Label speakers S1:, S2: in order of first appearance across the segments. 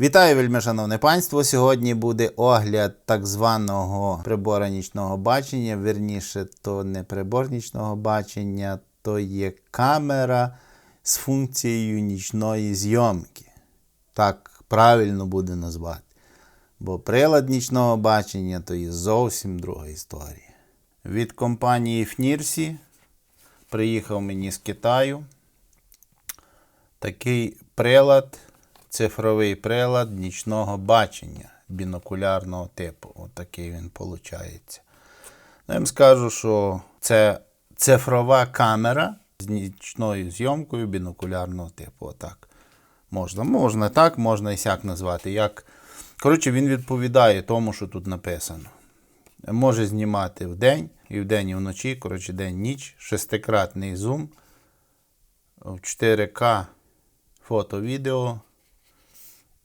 S1: Вітаю, вельми шановне панство. Сьогодні буде огляд так званого прибора нічного бачення. Вірніше, то не прибор нічного бачення, то є камера з функцією нічної зйомки. Так правильно буде назвати. Бо прилад нічного бачення то є зовсім друга історія. Від компанії FNIRSI приїхав мені з Китаю такий прилад, цифровий прилад нічного бачення бінокулярного типу. Отакий він виходить. Ну, я вам скажу, що це цифрова камера з нічною зйомкою бінокулярного типу. Отак. Можна, можна так, можна і сяк назвати. Як... Коротше, він відповідає тому, що тут написано. Може знімати вдень, і вдень, і вночі, коротше, день-ніч, шестикратний зум в 4К фото-відео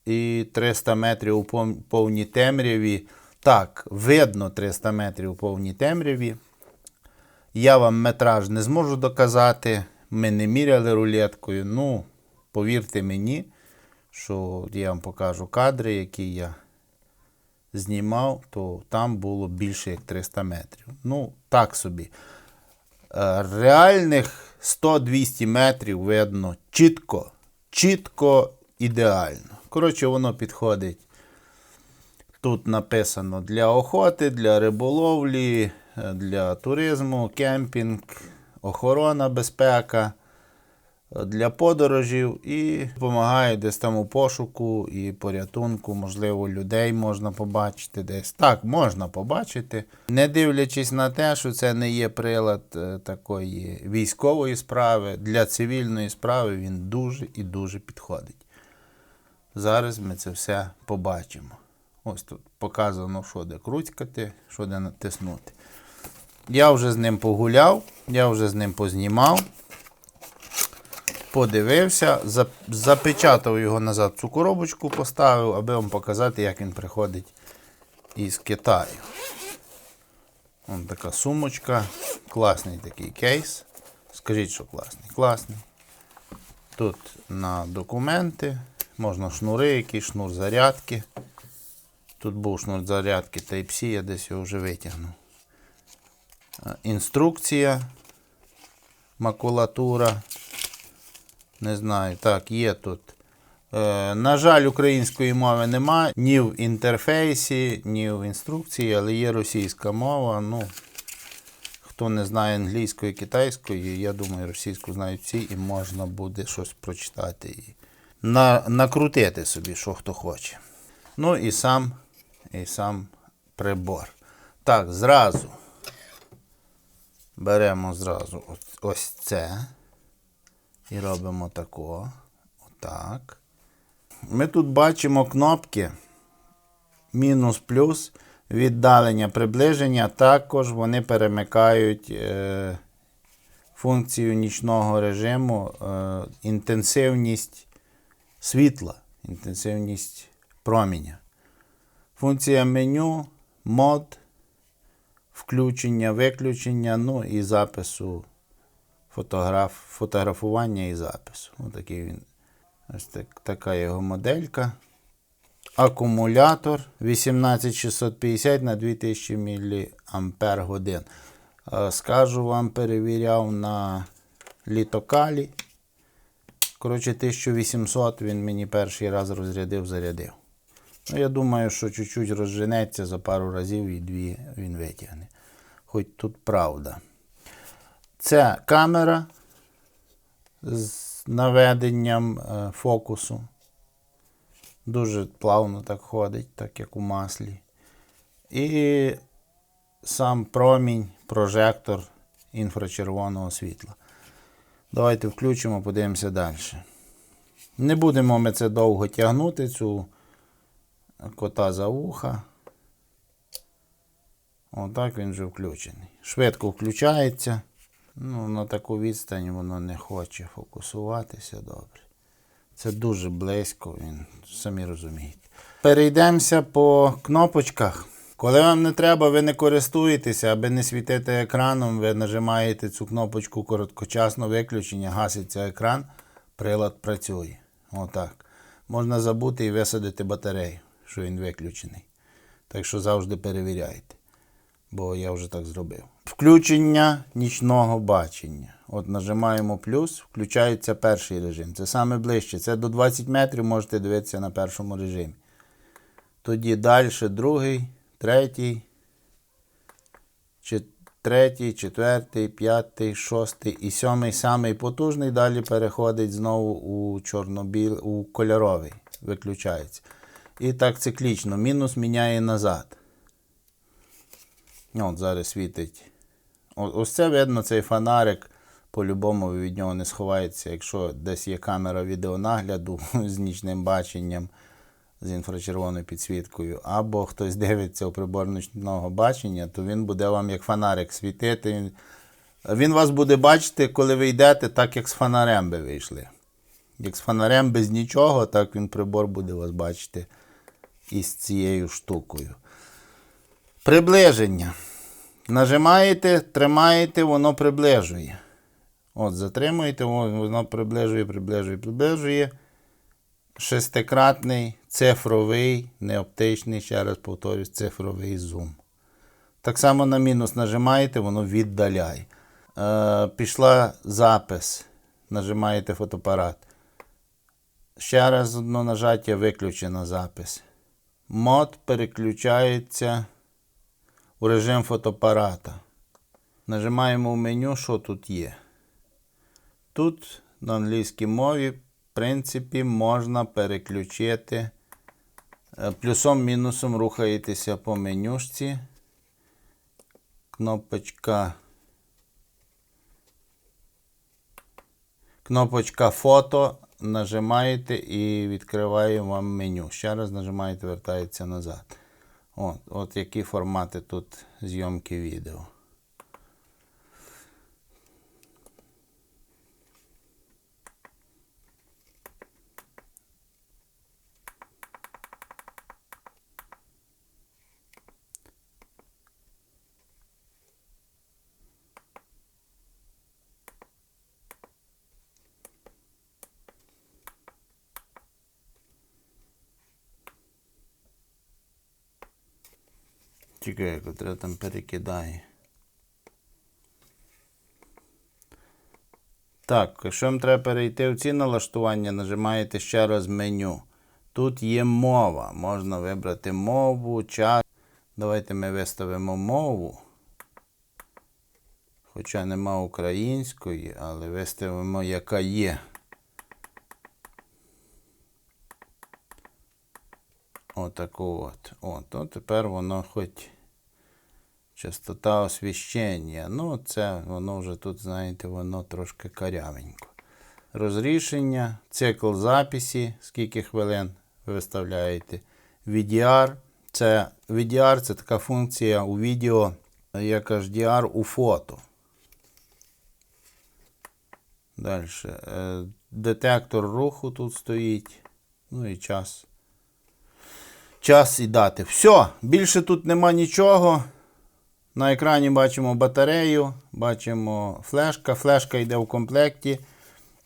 S1: і 300 метрів у повній темряві. Так, видно 300 метрів у повній темряві. Я вам метраж не зможу доказати. Ми не міряли рулеткою. Ну, повірте мені, що я вам покажу кадри, які я знімав, то там було більше як 300 метрів. Ну, так собі. Е, Реальних 100-200 метрів видно чітко, чітко, ідеально. Коротше, воно підходить. Тут написано для охоти, для риболовлі, е, для туризму, кемпінг, охорона, безпека, е, для подорожів і допомагає десь там у пошуку і порятунку. Можливо, людей можна побачити десь. Так, можна побачити. Не дивлячись на те, що це не є прилад е, такої військової справи, для цивільної справи він дуже і дуже підходить. Зараз ми це все побачимо. Ось тут показано, що де крутькати, що де натиснути. Я вже з ним погуляв, я вже з ним познімав, подивився, запечатав його назад цю коробочку, поставив, аби вам показати, як він приходить із Китаю. Ось така сумочка, класний такий кейс. Скажіть, що класний. Класний. Тут на документи, можна шнури, якісь шнур зарядки. Тут був шнур зарядки Type-C, я десь його вже витягнув. Інструкція, макулатура. Не знаю, так, є тут. Е, на жаль, української мови нема ні в інтерфейсі, ні в інструкції, але є російська мова. Ну, хто не знає англійської, китайської, я думаю, російську знають всі і можна буде щось прочитати і на, накрутити собі, що хто хоче. Ну і сам, і сам прибор. Так, зразу беремо зразу ось- це і робимо тако. Отак. Ми тут бачимо кнопки мінус плюс, віддалення, приближення. Також вони перемикають е, функцію нічного режиму, е, інтенсивність світла, інтенсивність проміння. Функція меню, мод, включення, виключення, ну і запису фотограф, фотографування і запису. Отакий він. Ось так, така його моделька. Акумулятор 18650 на 2000 мАч. Е, Скажу вам, перевіряв на літокалі. Коротше, 1800 він мені перший раз розрядив, зарядив. Ну, я думаю, що чуть-чуть розженеться за пару разів і дві він витягне. Хоч тут правда. Це камера з наведенням е, фокусу. Дуже плавно так ходить, так як у маслі. І сам промінь, прожектор інфрачервоного світла. Давайте включимо, подивимося далі. Не будемо ми це довго тягнути, цю кота за вуха. Отак він вже включений. Швидко включається. Ну, на таку відстань воно не хоче фокусуватися добре. Це дуже близько, він, самі розумієте. Перейдемося по кнопочках. Коли вам не треба, ви не користуєтеся, аби не світити екраном, ви нажимаєте цю кнопочку короткочасно виключення, гаситься екран, прилад працює. Отак. можна забути і висадити батарею, що він виключений. Так що завжди перевіряйте. Бо я вже так зробив. Включення нічного бачення. От нажимаємо плюс, включається перший режим. Це саме ближче. Це до 20 метрів можете дивитися на першому режимі. Тоді далі другий, третій, третій, четвертий, п'ятий, шостий і сьомий самий потужний. Далі переходить знову у чорно-біл, у кольоровий. Виключається. І так циклічно. Мінус міняє назад. От зараз світить. Ось це видно, цей фонарик. По-любому від нього не сховається, якщо десь є камера відеонагляду з нічним баченням, з інфрачервоною підсвіткою, або хтось дивиться у прибор нічного бачення, то він буде вам як фонарик світити. Він, вас буде бачити, коли ви йдете, так як з фонарем би вийшли. Як з фонарем без нічого, так він прибор буде вас бачити із цією штукою. Приближення. Нажимаєте, тримаєте, воно приближує. От, затримуєте, воно приближує, приближує, приближує. Шестикратний цифровий, не оптичний, ще раз повторюсь, цифровий зум. Так само на мінус нажимаєте, воно віддаляє. Е, пішла запис. Нажимаєте фотоапарат. Ще раз одно нажаття виключено запис. Мод переключається у режим фотоапарата. Нажимаємо в меню, що тут є. Тут на англійській мові, принципі, можна переключити. е, Плюсом-мінусом рухаєтеся по менюшці. Кнопочка. Кнопочка фото. Нажимаєте і відкриває вам меню. Ще раз нажимаєте, вертається назад. От, от які формати тут зйомки відео. Чекай, треба там перекидає. Так, якщо вам треба перейти в ці налаштування, нажимаєте ще раз меню. Тут є мова. Можна вибрати мову, час. Давайте ми виставимо мову. Хоча нема української, але виставимо, яка є. Отаку от. От, от тепер воно хоч частота освіщення. Ну, це воно вже тут, знаєте, воно трошки карявенько. Розрішення, цикл записі, скільки хвилин ви виставляєте. VDR. Це, VDR це така функція у відео, як HDR у фото. Далі. Детектор руху тут стоїть. Ну і час. Час і дати. Все, більше тут нема нічого. На екрані бачимо батарею, бачимо флешка. Флешка йде в комплекті.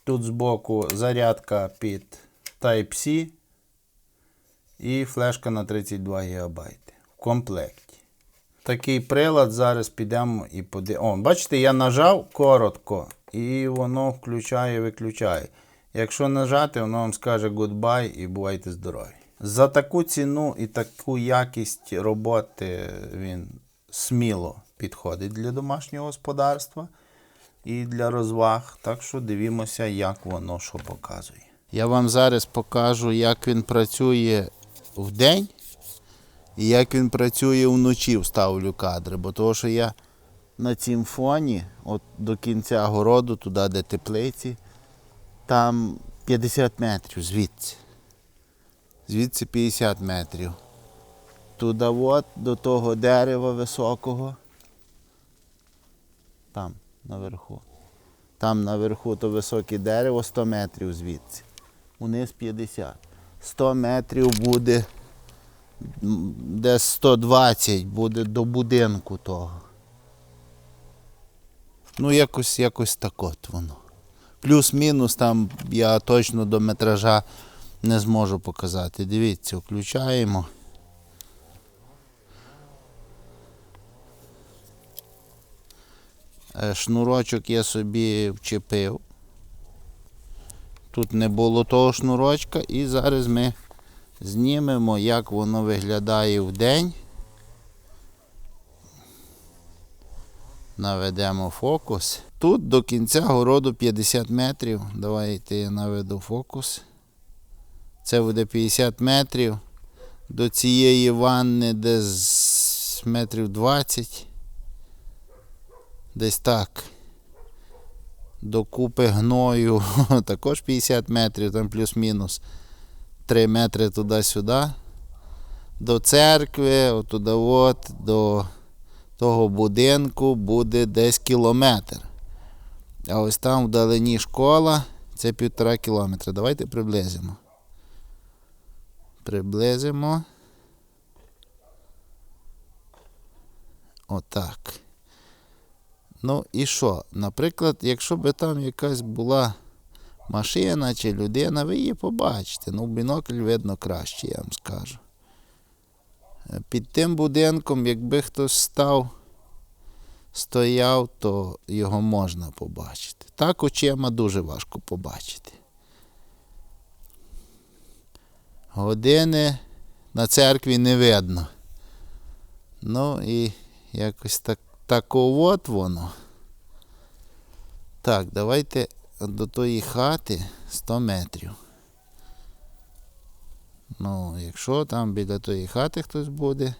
S1: Тут збоку зарядка під Type-C і флешка на 32 ГБ в комплекті. Такий прилад зараз підемо і подивимося. Бачите, я нажав коротко і воно включає, виключає. Якщо нажати, воно вам скаже goodbye і бувайте здорові. За таку ціну і таку якість роботи він сміло підходить для домашнього господарства і для розваг. Так що дивімося, як воно що показує. Я вам зараз покажу, як він працює в день і як він працює вночі, вставлю кадри. Бо того, що я на цім фоні, от до кінця городу, туди, де теплиці, там 50 метрів звідси. Звідси 50 метрів. Туди от до того дерева високого. Там, наверху. Там наверху то високе дерево 100 метрів звідси. Униз 50. 100 метрів буде десь 120 буде до будинку того. Ну, якось, якось так от воно. Плюс-мінус там я точно до метража не зможу показати. Дивіться, включаємо. Шнурочок я собі вчепив. Тут не було того шнурочка, і зараз ми знімемо, як воно виглядає в день. Наведемо фокус. Тут до кінця городу 50 метрів. Давайте я наведу фокус. Це буде 50 метрів. До цієї ванни десь метрів 20. Десь так. До купи гною також 50 метрів, там плюс-мінус 3 метри туди-сюди. До церкви, отуда от, до того будинку буде десь кілометр. А ось там вдалині школа це півтора кілометра. Давайте приблизимо. Приблизимо. Отак. Ну і що? Наприклад, якщо би там якась була машина чи людина, ви її побачите. Ну, бінокль видно краще, я вам скажу. Е, Під тим будинком, якби хтось став, стояв, то його можна побачити. Так очима дуже важко побачити. Години на церкві не видно. Ну і якось так, тако от воно. Так, давайте до тої хати 100 метрів. Ну, якщо там біля тої хати хтось буде,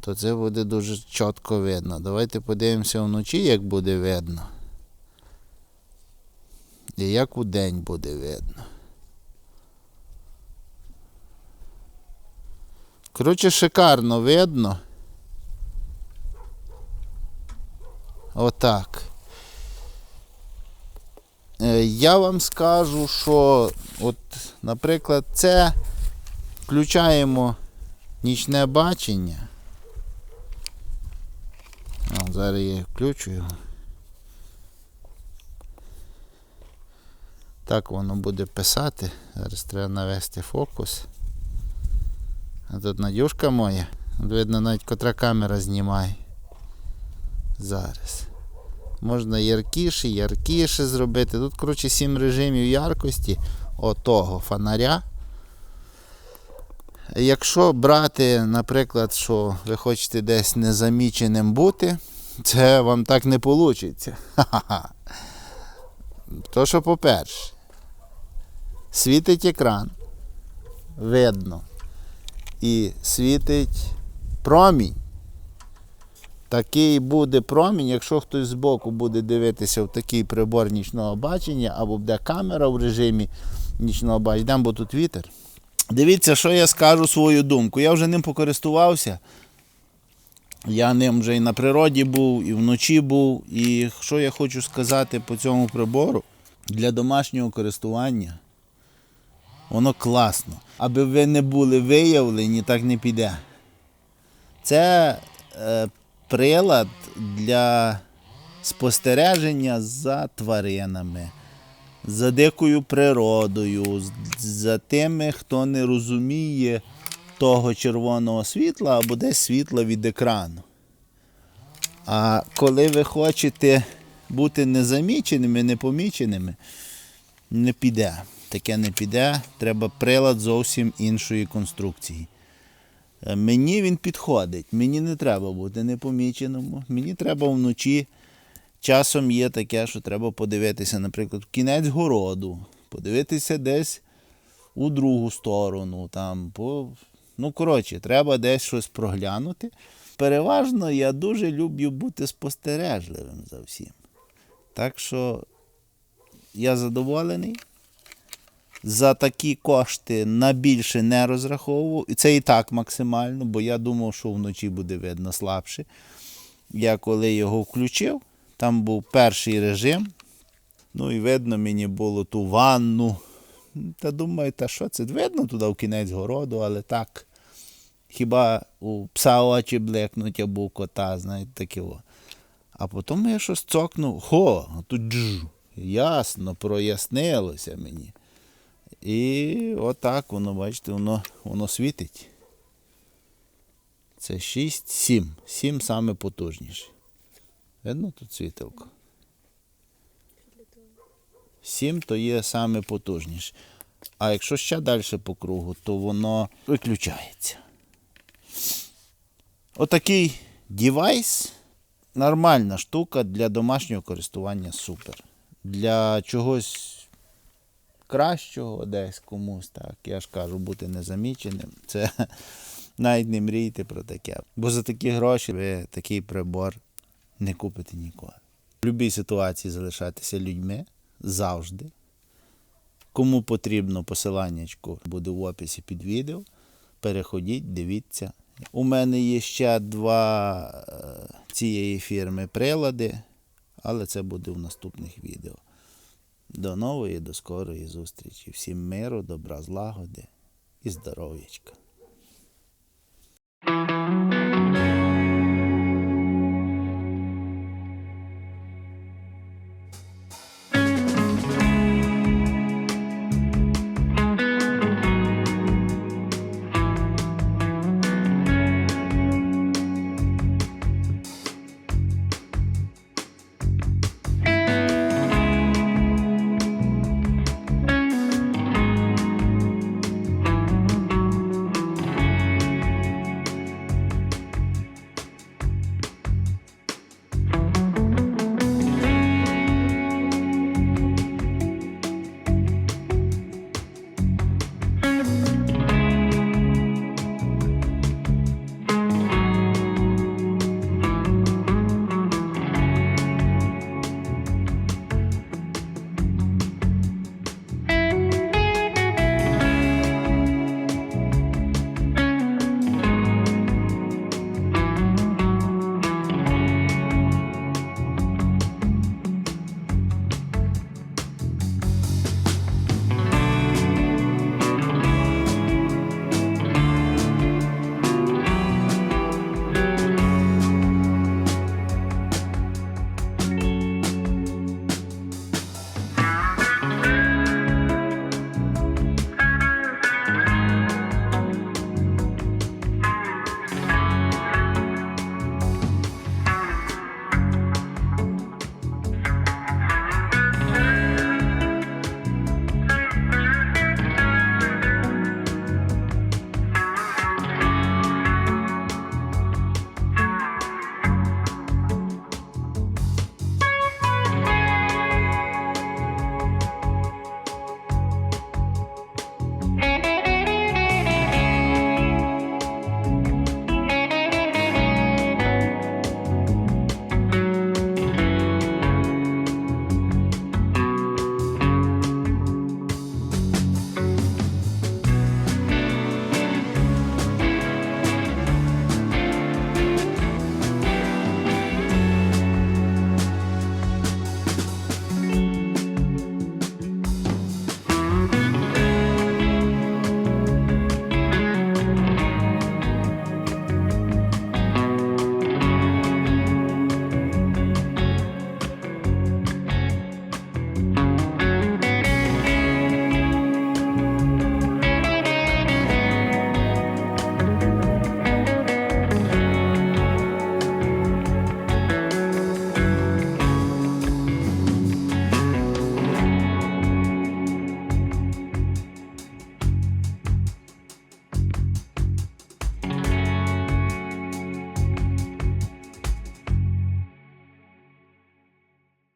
S1: то це буде дуже чітко видно. Давайте подивимося вночі, як буде видно. І як у день буде видно. Коротше, шикарно видно. Отак. Е, Я вам скажу, що, от, наприклад, це включаємо нічне бачення. О, зараз я включу його. Так воно буде писати. Зараз треба навести фокус. А тут Надюшка моя. Видно, навіть котра камера знімає. Зараз. Можна яркіше, яркіше зробити. Тут, коротше, 7 режимів яркості отого фонаря. Якщо брати, наприклад, що ви хочете десь незаміченим бути, це вам так не вийде. То, що, по-перше, світить екран, видно, і світить промінь. Такий буде промінь, якщо хтось збоку буде дивитися в такий прибор нічного бачення, або буде камера в режимі нічного бачення, бо тут вітер. Дивіться, що я скажу свою думку. Я вже ним покористувався. Я ним вже і на природі був, і вночі був. І що я хочу сказати по цьому прибору, для домашнього користування воно класно. Аби ви не були виявлені, так не піде. Це е, прилад для спостереження за тваринами, за дикою природою, за тими, хто не розуміє того червоного світла або десь світла від екрану. А коли ви хочете бути незаміченими, непоміченими, не піде. Таке не піде. Треба прилад зовсім іншої конструкції. Е, Мені він підходить. Мені не треба бути непоміченому. Мені треба вночі. Часом є таке, що треба подивитися, наприклад, в кінець городу, подивитися десь у другу сторону. Там, по... Ну, коротше, треба десь щось проглянути. Переважно я дуже люблю бути спостережливим за всім. Так що я задоволений. За такі кошти на більше не розраховував. І це і так максимально, бо я думав, що вночі буде видно слабше. Я коли його включив, там був перший режим. Ну і видно мені було ту ванну. Та думаю, та що це? Видно туди в кінець городу, але так. Хіба у пса очі блекнуть або у кота, знаєте, таке. А потім я щось цокнув. Хо, тут джу. Ясно, прояснилося мені. І отак воно, бачите, воно, воно світить. Це 6, 7. 7 саме потужніше. Видно тут світилко? 7 то є саме потужніше. А якщо ще далі по кругу, то воно виключається. Отакий девайс нормальна штука для домашнього користування супер. Для чогось кращого десь комусь, так, я ж кажу, бути незаміченим. Це навіть не мрійте про таке. Бо за такі гроші ви такий прибор не купите ніколи. В будь-якій ситуації залишайтеся людьми завжди. Кому потрібно посиланнячко буде в описі під відео. Переходіть, дивіться. У мене є ще два е, цієї фірми прилади, але це буде в наступних відео. До нової, до скорої зустрічі. Всім миру, добра, злагоди і здоров'ячка.